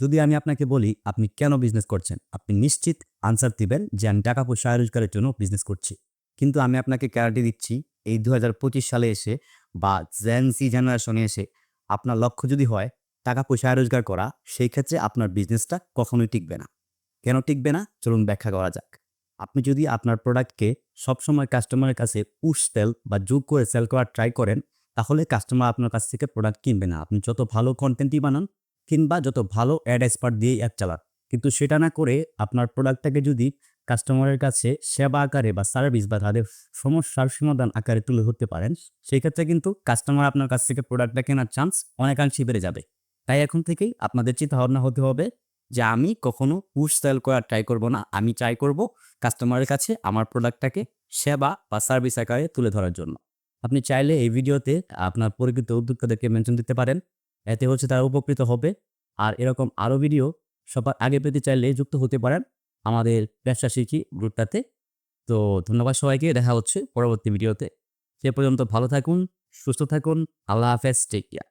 যদি আমি আপনাকে বলি, আপনি কেন বিজনেস করছেন? আপনি নিশ্চিত আনসার দিবেন যে আমি টাকা পয়সা রোজগারের জন্য বিজনেস করছি। কিন্তু আমি আপনাকে গ্যারান্টি দিচ্ছি, এই দু হাজার পঁচিশ সালে এসে বা জেনসি জেনারেশনে এসে আপনার লক্ষ্য যদি হয়, টাকা পয়সা রোজগার করা, সেই ক্ষেত্রে আপনার বিজনেসটা কখনোই টিকবে না। কেন টিকবে না? চলুন ব্যাখ্যা করা যাক। আপনি যদি আপনার প্রোডাক্টকে সবসময় কাস্টমারের কাছে পুশ সেল বা যোগ করে সেল করার ট্রাই করেন, তাহলে কাস্টমার আপনার কাছ থেকে প্রোডাক্ট কিনবে না। আপনি যত ভালো কন্টেন্টই বানান কিংবা যত ভালো অ্যাড এক্সপার্ট দিয়ে অ্যাড চালান। কিন্তু সেটা না করে আপনার প্রোডাক্টটাকে যদি কাস্টমারের কাছে সেবা আকারে বা সার্ভিস বা তাদের সমস্যার সমাধান আকারে তুলে ধরতে পারেন, সেই ক্ষেত্রে কিন্তু কাস্টমার আপনার কাছ থেকে প্রোডাক্টটা কেনার চান্স অনেকাংশে বেড়ে যাবে। তাই এখন থেকেই আপনাদের চিন্তা ভাবনা হতে হবে যে আমি কখনো পুশ সেল করার ট্রাই করব না। আমি ট্রাই করব কাস্টমারের কাছে আমার প্রোডাক্টটাকে সেবা বা সার্ভিস আকারে তুলে ধরার জন্য। আপনি চাইলে এই ভিডিওতে আপনার পরিচিত উদ্যোক্তাদেরকে মেনশন দিতে পারেন। এতে হচ্ছে তারা উপকৃত হবে। আর এরকম আরও ভিডিও সবার আগে পেতে চাইলে যুক্ত হতে পারেন আমাদের ব্যবসা শিখি গ্রুপটাতে। তো ধন্যবাদ সবাইকে, দেখা হচ্ছে পরবর্তী ভিডিওতে সে পর্যন্ত ভালো থাকুন, সুস্থ থাকুন, আল্লাহ হাফেজ টেক কেয়ার